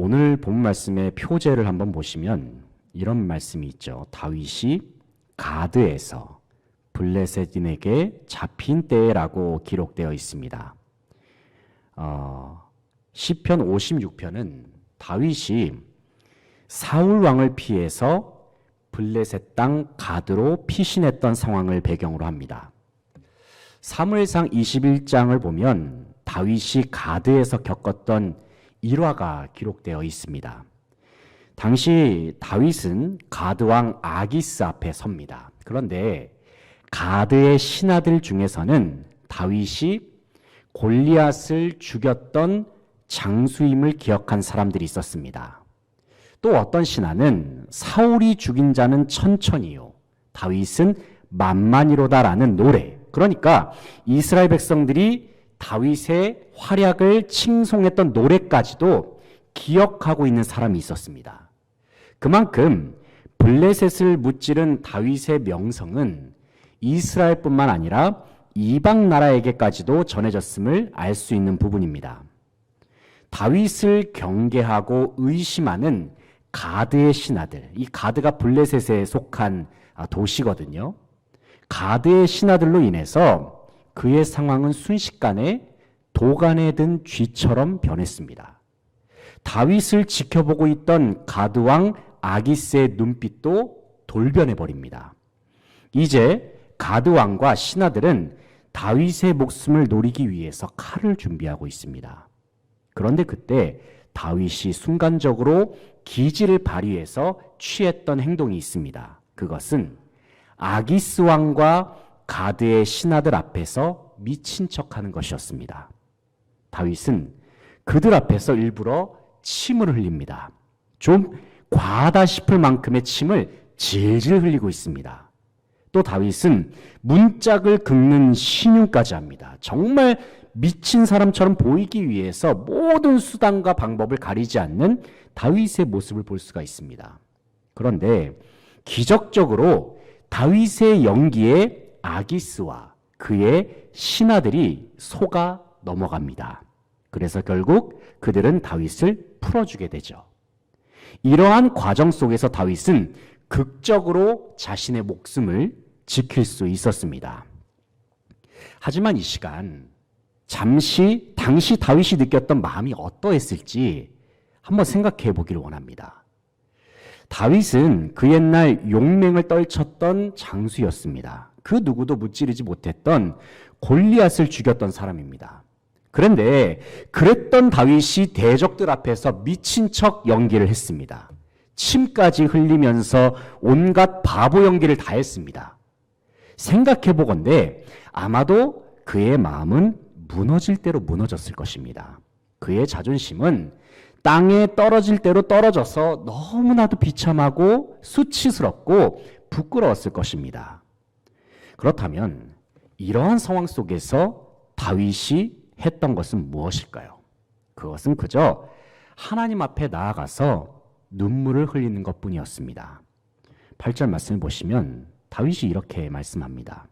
오늘 본 말씀의 표제를 한번 보시면 이런 말씀이 있죠. 다윗이 가드에서 블레셋인에게 잡힌 때라고 기록되어 있습니다. 어, 시편 56편은 다윗이 사울 왕을 피해서 블레셋 땅 가드로 피신했던 상황을 배경으로 합니다. 사무엘상 21장을 보면 다윗이 가드에서 겪었던 일화가 기록되어 있습니다. 당시 다윗은 가드 왕 아기스 앞에 섭니다. 그런데 가드의 신하들 중에서는 다윗이 골리앗을 죽였던 장수임을 기억한 사람들이 있었습니다. 또 어떤 신하는 사울이 죽인 자는 천천히요. 다윗은 만만이로다라는 노래. 그러니까 이스라엘 백성들이 다윗의 활약을 칭송했던 노래까지도 기억하고 있는 사람이 있었습니다. 그만큼 블레셋을 무찌른 다윗의 명성은 이스라엘뿐만 아니라 이방 나라에게까지도 전해졌음을 알 수 있는 부분입니다. 다윗을 경계하고 의심하는 가드의 신하들, 이 가드가 블레셋에 속한 아, 도시거든요. 가드의 신하들로 인해서 그의 상황은 순식간에 도간에 든 쥐처럼 변했습니다. 다윗을 지켜보고 있던 가드왕 아기스의 눈빛도 돌변해 버립니다. 이제 가드왕과 신하들은 다윗의 목숨을 노리기 위해서 칼을 준비하고 있습니다. 그런데 그때 다윗이 순간적으로 기지를 발휘해서 취했던 행동이 있습니다. 그것은 아기스 왕과 가드의 신하들 앞에서 미친 척하는 것이었습니다. 다윗은 그들 앞에서 일부러 침을 흘립니다. 좀 과하다 싶을 만큼의 침을 질질 흘리고 있습니다. 또 다윗은 문짝을 긁는 신용까지 합니다. 정말 미친 사람처럼 보이기 위해서 모든 수단과 방법을 가리지 않는 다윗의 모습을 볼 수가 있습니다. 그런데 기적적으로 다윗의 연기에 아기스와 그의 신하들이 속아 넘어갑니다. 그래서 결국 그들은 다윗을 풀어주게 되죠. 이러한 과정 속에서 다윗은 극적으로 자신의 목숨을 지킬 수 있었습니다. 하지만 이 시간 잠시 당시 다윗이 느꼈던 마음이 어떠했을지 한번 생각해 보기를 원합니다. 다윗은 그 옛날 용맹을 떨쳤던 장수였습니다. 그 누구도 무찌르지 못했던 골리앗을 죽였던 사람입니다. 그런데 그랬던 다윗이 대적들 앞에서 미친 척 연기를 했습니다. 침까지 흘리면서 온갖 바보 연기를 다 했습니다. 생각해 보건대 아마도 그의 마음은 무너질 대로 무너졌을 것입니다. 그의 자존심은 땅에 떨어질 대로 떨어져서 너무나도 비참하고 수치스럽고 부끄러웠을 것입니다. 그렇다면 이러한 상황 속에서 다윗이 했던 것은 무엇일까요? 그것은 그저 하나님 앞에 나아가서 눈물을 흘리는 것 뿐이었습니다. 8절 말씀을 보시면 다윗이 이렇게 말씀합니다.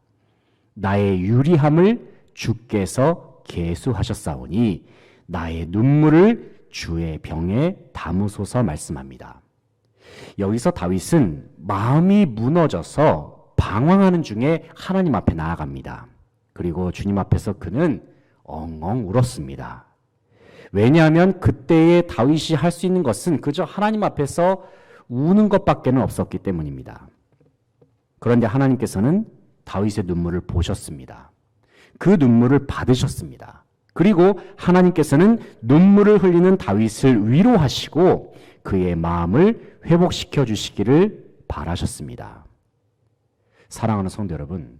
나의 유리함을 주께서 계수하셨사오니 나의 눈물을 주의 병에 담으소서 말씀합니다. 여기서 다윗은 마음이 무너져서 방황하는 중에 하나님 앞에 나아갑니다. 그리고 주님 앞에서 그는 엉엉 울었습니다. 왜냐하면 그때의 다윗이 할 수 있는 것은 그저 하나님 앞에서 우는 것밖에는 없었기 때문입니다. 그런데 하나님께서는 다윗의 눈물을 보셨습니다. 그 눈물을 받으셨습니다. 그리고 하나님께서는 눈물을 흘리는 다윗을 위로하시고 그의 마음을 회복시켜 주시기를 바라셨습니다. 사랑하는 성도 여러분,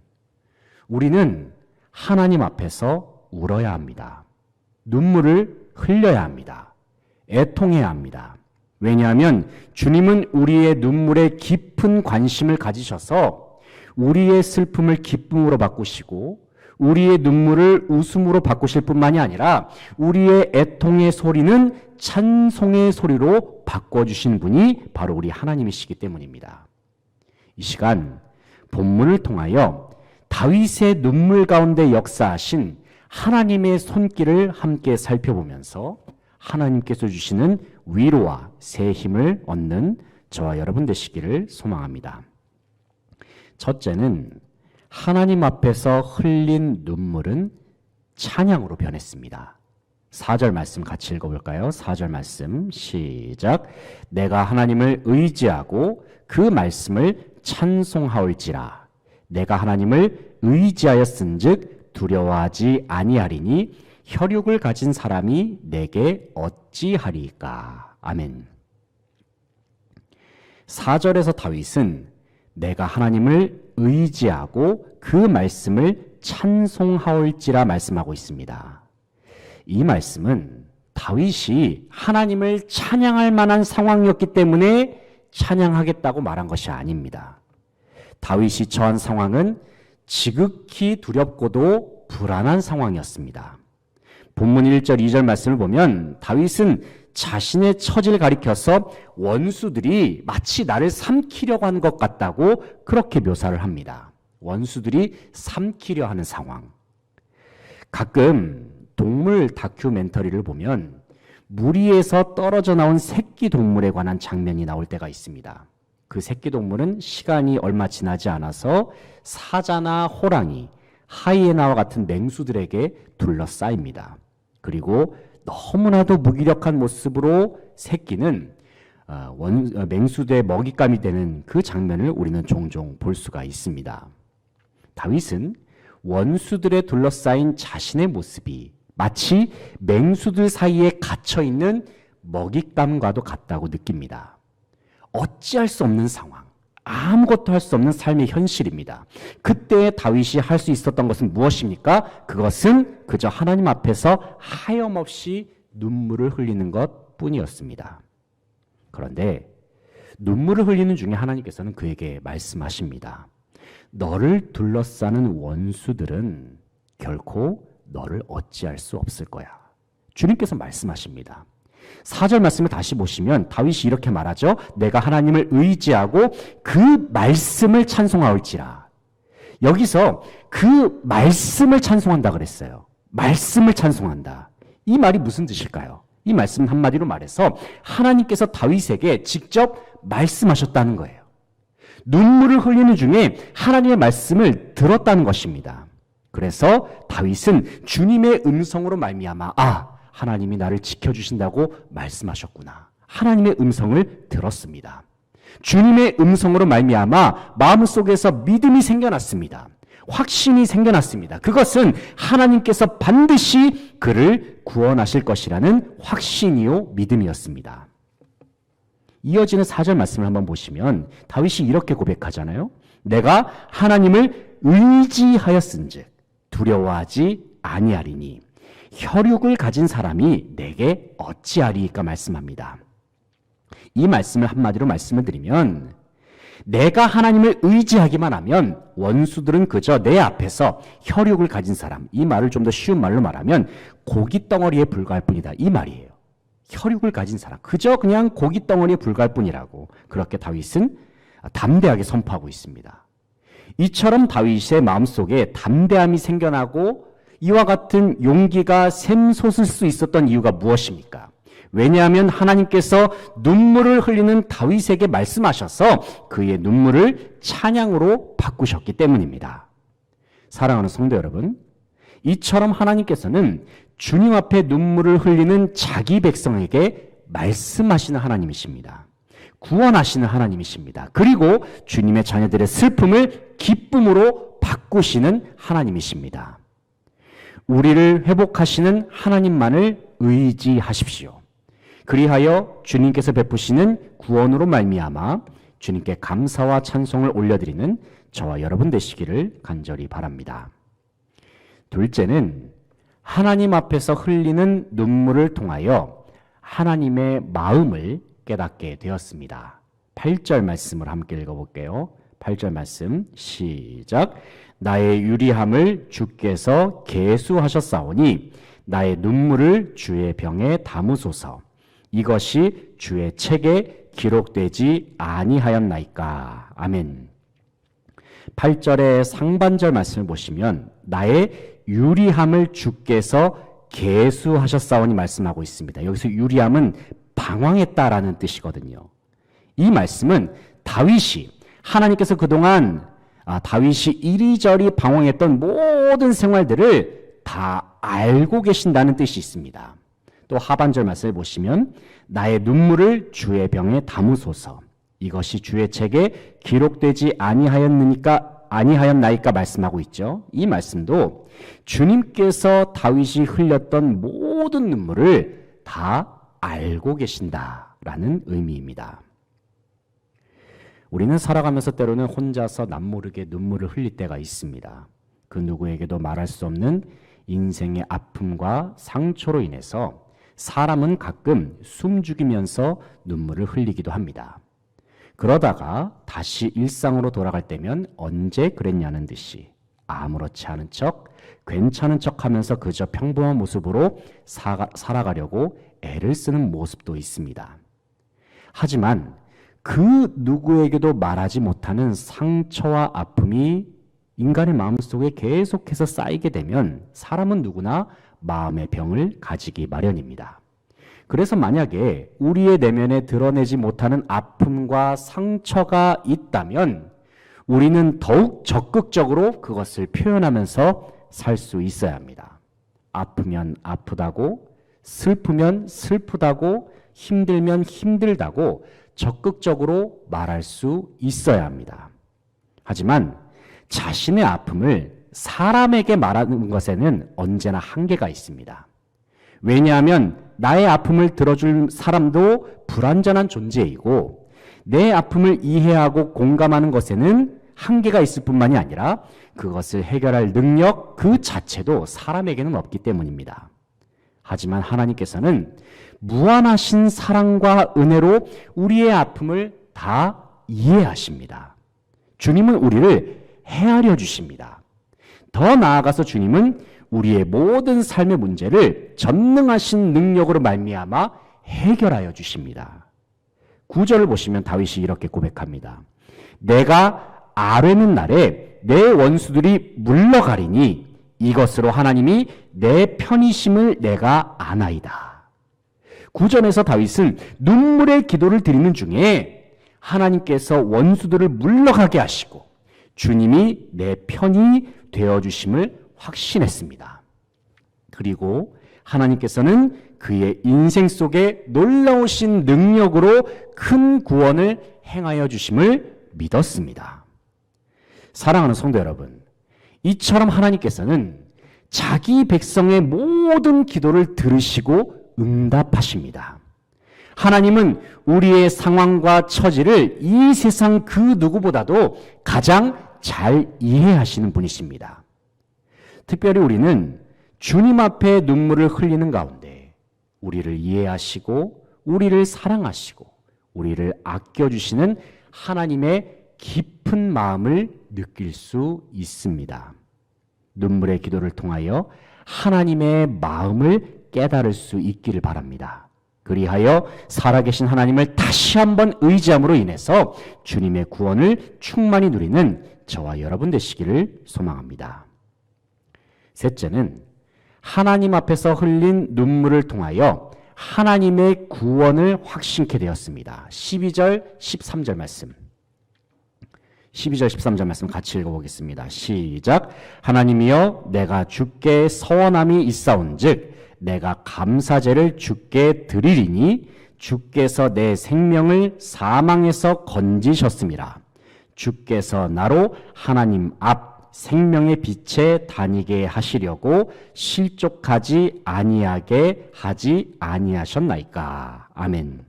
우리는 하나님 앞에서 울어야 합니다. 눈물을 흘려야 합니다. 애통해야 합니다. 왜냐하면 주님은 우리의 눈물에 깊은 관심을 가지셔서 우리의 슬픔을 기쁨으로 바꾸시고 우리의 눈물을 웃음으로 바꾸실 뿐만이 아니라 우리의 애통의 소리는 찬송의 소리로 바꿔주신 분이 바로 우리 하나님이시기 때문입니다. 이 시간 본문을 통하여 다윗의 눈물 가운데 역사하신 하나님의 손길을 함께 살펴보면서 하나님께서 주시는 위로와 새 힘을 얻는 저와 여러분 되시기를 소망합니다. 첫째는 하나님 앞에서 흘린 눈물은 찬양으로 변했습니다. 4절 말씀 같이 읽어볼까요? 4절 말씀 시작. 내가 하나님을 의지하고 그 말씀을 찬송하올지라. 내가 하나님을 의지하였은즉 두려워하지 아니하리니 혈육을 가진 사람이 내게 어찌하리까. 아멘. 4절에서 다윗은 내가 하나님을 의지하고 그 말씀을 찬송하올지라 말씀하고 있습니다. 이 말씀은 다윗이 하나님을 찬양할 만한 상황이었기 때문에 찬양하겠다고 말한 것이 아닙니다. 다윗이 처한 상황은 지극히 두렵고도 불안한 상황이었습니다. 본문 1절, 2절 말씀을 보면 다윗은 자신의 처지를 가리켜서 원수들이 마치 나를 삼키려고 하는 것 같다고 그렇게 묘사를 합니다. 원수들이 삼키려 하는 상황. 가끔 동물 다큐멘터리를 보면 무리에서 떨어져 나온 새끼 동물에 관한 장면이 나올 때가 있습니다. 그 새끼 동물은 시간이 얼마 지나지 않아서 사자나 호랑이, 하이에나와 같은 맹수들에게 둘러싸입니다. 그리고 너무나도 무기력한 모습으로 새끼는 어, 원, 어, 맹수들의 먹잇감이 되는 그 장면을 우리는 종종 볼 수가 있습니다. 다윗은 원수들에 둘러싸인 자신의 모습이 마치 맹수들 사이에 갇혀 있는 먹잇감과도 같다고 느낍니다. 어찌할 수 없는 상황, 아무것도 할 수 없는 삶의 현실입니다. 그때 다윗이 할 수 있었던 것은 무엇입니까? 그것은 그저 하나님 앞에서 하염없이 눈물을 흘리는 것 뿐이었습니다. 그런데 눈물을 흘리는 중에 하나님께서는 그에게 말씀하십니다. 너를 둘러싸는 원수들은 결코 너를 어찌할 수 없을 거야. 주님께서 말씀하십니다. 4절 말씀을 다시 보시면 다윗이 이렇게 말하죠. 내가 하나님을 의지하고 그 말씀을 찬송하올지라. 여기서 그 말씀을 찬송한다 그랬어요. 말씀을 찬송한다. 이 말이 무슨 뜻일까요? 이 말씀 한마디로 말해서 하나님께서 다윗에게 직접 말씀하셨다는 거예요. 눈물을 흘리는 중에 하나님의 말씀을 들었다는 것입니다. 그래서 다윗은 주님의 음성으로 말미암아 아 하나님이 나를 지켜 주신다고 말씀하셨구나. 하나님의 음성을 들었습니다. 주님의 음성으로 말미암아 마음속에서 믿음이 생겨났습니다. 확신이 생겨났습니다. 그것은 하나님께서 반드시 그를 구원하실 것이라는 확신이요 믿음이었습니다. 이어지는 사절 말씀을 한번 보시면 다윗이 이렇게 고백하잖아요. 내가 하나님을 의지하였은즉 두려워하지 아니하리니 혈육을 가진 사람이 내게 어찌하리까 말씀합니다. 이 말씀을 한마디로 말씀을 드리면 내가 하나님을 의지하기만 하면 원수들은 그저 내 앞에서 혈육을 가진 사람, 이 말을 좀 더 쉬운 말로 말하면 고기 덩어리에 불과할 뿐이다. 이 말이에요. 혈육을 가진 사람, 그저 그냥 고기 덩어리에 불과할 뿐이라고 그렇게 다윗은 담대하게 선포하고 있습니다. 이처럼 다윗의 마음속에 담대함이 생겨나고 이와 같은 용기가 샘솟을 수 있었던 이유가 무엇입니까? 왜냐하면 하나님께서 눈물을 흘리는 다윗에게 말씀하셔서 그의 눈물을 찬양으로 바꾸셨기 때문입니다. 사랑하는 성도 여러분, 이처럼 하나님께서는 주님 앞에 눈물을 흘리는 자기 백성에게 말씀하시는 하나님이십니다. 구원하시는 하나님이십니다. 그리고 주님의 자녀들의 슬픔을 기쁨으로 바꾸시는 하나님이십니다. 우리를 회복하시는 하나님만을 의지하십시오. 그리하여 주님께서 베푸시는 구원으로 말미암아 주님께 감사와 찬송을 올려드리는 저와 여러분 되시기를 간절히 바랍니다. 둘째는 하나님 앞에서 흘리는 눈물을 통하여 하나님의 마음을 깨닫게 되었습니다. 8절 말씀을 함께 읽어볼게요. 8절 말씀 시작. 나의 유리함을 주께서 계수하셨사오니 나의 눈물을 주의 병에 담으소서. 이것이 주의 책에 기록되지 아니하였나이까. 아멘. 8절의 상반절 말씀을 보시면 나의 유리함을 주께서 개수하셨사오니 말씀하고 있습니다. 여기서 유리함은 방황했다라는 뜻이거든요. 이 말씀은 다윗이 하나님께서 그동안 아, 다윗이 이리저리 방황했던 모든 생활들을 다 알고 계신다는 뜻이 있습니다. 또 하반절 말씀을 보시면 나의 눈물을 주의 병에 담으소서 이것이 주의 책에 기록되지 아니하였느니까 아니하였나이까 말씀하고 있죠. 이 말씀도 주님께서 다윗이 흘렸던 모든 눈물을 다 알고 계신다라는 의미입니다. 우리는 살아가면서 때로는 혼자서 남모르게 눈물을 흘릴 때가 있습니다. 그 누구에게도 말할 수 없는 인생의 아픔과 상처로 인해서 사람은 가끔 숨죽이면서 눈물을 흘리기도 합니다. 그러다가 다시 일상으로 돌아갈 때면 언제 그랬냐는 듯이 아무렇지 않은 척, 괜찮은 척 하면서 그저 평범한 모습으로 사가, 살아가려고 애를 쓰는 모습도 있습니다. 하지만 그 누구에게도 말하지 못하는 상처와 아픔이 인간의 마음속에 계속해서 쌓이게 되면 사람은 누구나 마음의 병을 가지기 마련입니다. 그래서 만약에 우리의 내면에 드러내지 못하는 아픔과 상처가 있다면 우리는 더욱 적극적으로 그것을 표현하면서 살 수 있어야 합니다. 아프면 아프다고, 슬프면 슬프다고, 힘들면 힘들다고 적극적으로 말할 수 있어야 합니다. 하지만 자신의 아픔을 사람에게 말하는 것에는 언제나 한계가 있습니다. 왜냐하면 나의 아픔을 들어줄 사람도 불완전한 존재이고 내 아픔을 이해하고 공감하는 것에는 한계가 있을 뿐만이 아니라 그것을 해결할 능력 그 자체도 사람에게는 없기 때문입니다. 하지만 하나님께서는 무한하신 사랑과 은혜로 우리의 아픔을 다 이해하십니다. 주님은 우리를 헤아려 주십니다. 더 나아가서 주님은 우리의 모든 삶의 문제를 전능하신 능력으로 말미암아 해결하여 주십니다. 구절을 보시면 다윗이 이렇게 고백합니다. 내가 아뢰는 날에 내 원수들이 물러가리니 이것으로 하나님이 내 편이심을 내가 아나이다. 구전에서 다윗은 눈물의 기도를 드리는 중에 하나님께서 원수들을 물러가게 하시고 주님이 내 편이 되어 주심을 확신했습니다. 그리고 하나님께서는 그의 인생 속에 놀라우신 능력으로 큰 구원을 행하여 주심을 믿었습니다. 사랑하는 성도 여러분, 이처럼 하나님께서는 자기 백성의 모든 기도를 들으시고 응답하십니다. 하나님은 우리의 상황과 처지를 이 세상 그 누구보다도 가장 잘 이해하시는 분이십니다. 특별히 우리는 주님 앞에 눈물을 흘리는 가운데 우리를 이해하시고 우리를 사랑하시고 우리를 아껴주시는 하나님의 깊 은 마음을 느낄 수 있습니다. 눈물의 기도를 통하여 하나님의 마음을 깨달을 수 있기를 바랍니다. 그리하여 살아계신 하나님을 다시 한번 의지함으로 인해서 주님의 구원을 충만히 누리는 저와 여러분 되시기를 소망합니다. 셋째는 하나님 앞에서 흘린 눈물을 통하여 하나님의 구원을 확신케 되었습니다. 12절, 13절 말씀. 12절 13절 말씀 같이 읽어보겠습니다. 시작. 하나님이여 내가 주께 서원함이 있사온즉 내가 감사제를 주께 드리리니 주께서 내 생명을 사망에서 건지셨습니다. 주께서 나로 하나님 앞 생명의 빛에 다니게 하시려고 실족하지 아니하게 하지 아니하셨나이까. 아멘.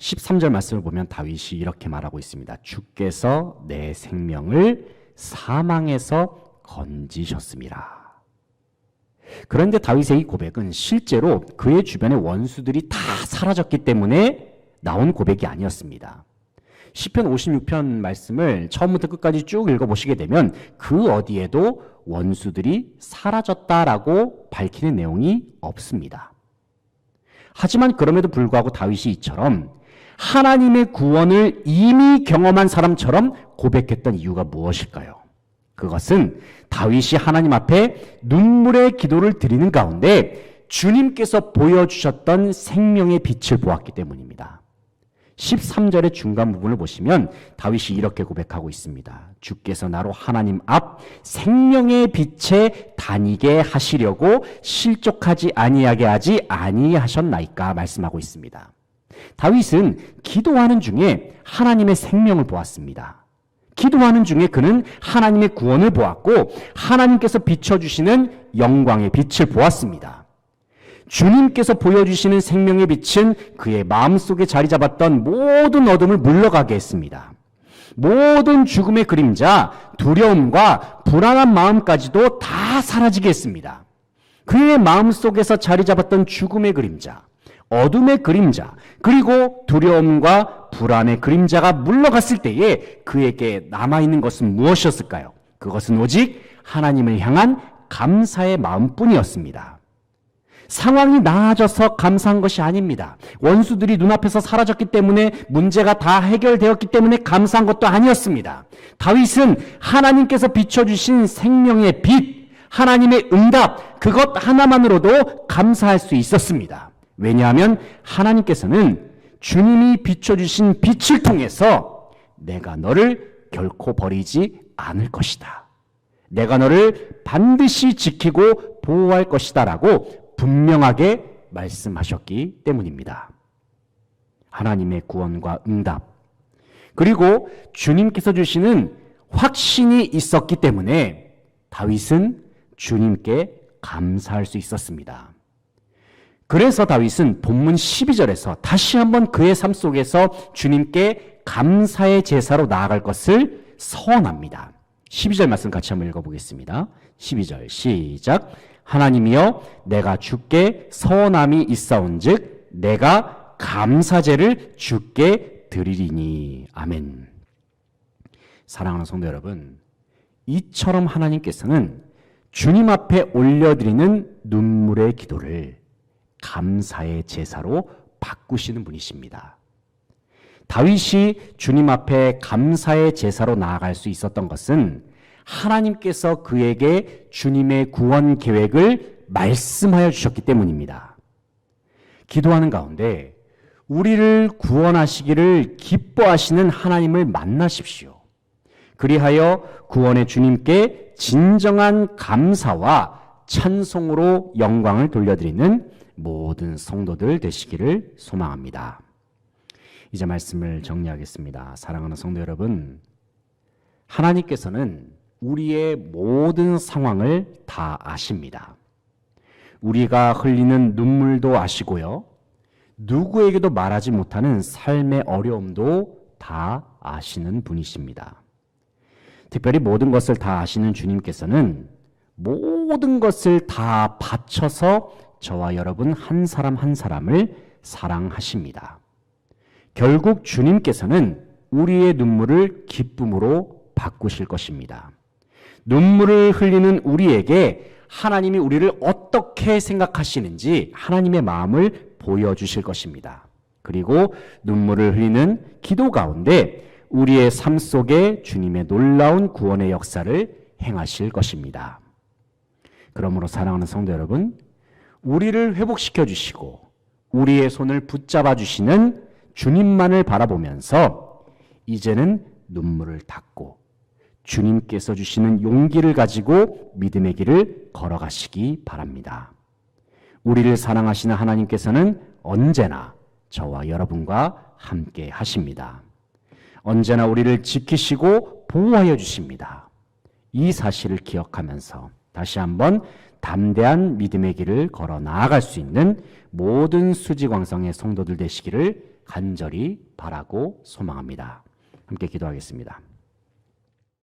13절 말씀을 보면 다윗이 이렇게 말하고 있습니다. 주께서 내 생명을 사망에서 건지셨습니다. 그런데 다윗의 이 고백은 실제로 그의 주변의 원수들이 다 사라졌기 때문에 나온 고백이 아니었습니다. 시편 56편 말씀을 처음부터 끝까지 쭉 읽어보시게 되면 그 어디에도 원수들이 사라졌다라고 밝히는 내용이 없습니다. 하지만 그럼에도 불구하고 다윗이 이처럼 하나님의 구원을 이미 경험한 사람처럼 고백했던 이유가 무엇일까요? 그것은 다윗이 하나님 앞에 눈물의 기도를 드리는 가운데 주님께서 보여주셨던 생명의 빛을 보았기 때문입니다. 13절의 중간 부분을 보시면 다윗이 이렇게 고백하고 있습니다. 주께서 나로 하나님 앞 생명의 빛에 다니게 하시려고 실족하지 아니하게 하지 아니하셨나이까 말씀하고 있습니다. 다윗은 기도하는 중에 하나님의 생명을 보았습니다. 기도하는 중에 그는 하나님의 구원을 보았고 하나님께서 비춰주시는 영광의 빛을 보았습니다. 주님께서 보여주시는 생명의 빛은 그의 마음속에 자리 잡았던 모든 어둠을 물러가게 했습니다. 모든 죽음의 그림자, 두려움과 불안한 마음까지도 다 사라지게 했습니다. 그의 마음속에서 자리 잡았던 죽음의 그림자, 어둠의 그림자, 그리고 두려움과 불안의 그림자가 물러갔을 때에 그에게 남아있는 것은 무엇이었을까요? 그것은 오직 하나님을 향한 감사의 마음뿐이었습니다. 상황이 나아져서 감사한 것이 아닙니다. 원수들이 눈앞에서 사라졌기 때문에 문제가 다 해결되었기 때문에 감사한 것도 아니었습니다. 다윗은 하나님께서 비춰주신 생명의 빛, 하나님의 응답, 그것 하나만으로도 감사할 수 있었습니다. 왜냐하면 하나님께서는 주님이 비춰주신 빛을 통해서 내가 너를 결코 버리지 않을 것이다. 내가 너를 반드시 지키고 보호할 것이다. 라고 분명하게 말씀하셨기 때문입니다. 하나님의 구원과 응답, 그리고 주님께서 주시는 확신이 있었기 때문에 다윗은 주님께 감사할 수 있었습니다. 그래서 다윗은 본문 12절에서 다시 한번 그의 삶 속에서 주님께 감사의 제사로 나아갈 것을 서원합니다. 12절 말씀 같이 한번 읽어보겠습니다. 12절 시작. 하나님이여 내가 주께 서원함이 있사온즉 내가 감사제를 주께 드리리니 아멘. 사랑하는 성도 여러분, 이처럼 하나님께서는 주님 앞에 올려드리는 눈물의 기도를 감사의 제사로 바꾸시는 분이십니다. 다윗이 주님 앞에 감사의 제사로 나아갈 수 있었던 것은 하나님께서 그에게 주님의 구원 계획을 말씀하여 주셨기 때문입니다. 기도하는 가운데 우리를 구원하시기를 기뻐하시는 하나님을 만나십시오. 그리하여 구원의 주님께 진정한 감사와 찬송으로 영광을 돌려드리는 모든 성도들 되시기를 소망합니다. 이제 말씀을 정리하겠습니다. 사랑하는 성도 여러분, 하나님께서는 우리의 모든 상황을 다 아십니다. 우리가 흘리는 눈물도 아시고요. 누구에게도 말하지 못하는 삶의 어려움도 다 아시는 분이십니다. 특별히 모든 것을 다 아시는 주님께서는 모든 것을 다 바쳐서 저와 여러분 한 사람 한 사람을 사랑하십니다. 결국 주님께서는 우리의 눈물을 기쁨으로 바꾸실 것입니다. 눈물을 흘리는 우리에게 하나님이 우리를 어떻게 생각하시는지 하나님의 마음을 보여주실 것입니다. 그리고 눈물을 흘리는 기도 가운데 우리의 삶 속에 주님의 놀라운 구원의 역사를 행하실 것입니다. 그러므로 사랑하는 성도 여러분, 우리를 회복시켜 주시고 우리의 손을 붙잡아 주시는 주님만을 바라보면서 이제는 눈물을 닦고 주님께서 주시는 용기를 가지고 믿음의 길을 걸어가시기 바랍니다. 우리를 사랑하시는 하나님께서는 언제나 저와 여러분과 함께 하십니다. 언제나 우리를 지키시고 보호하여 주십니다. 이 사실을 기억하면서 다시 한번 담대한 믿음의 길을 걸어 나아갈 수 있는 모든 수지광성의 성도들 되시기를 간절히 바라고 소망합니다. 함께 기도하겠습니다.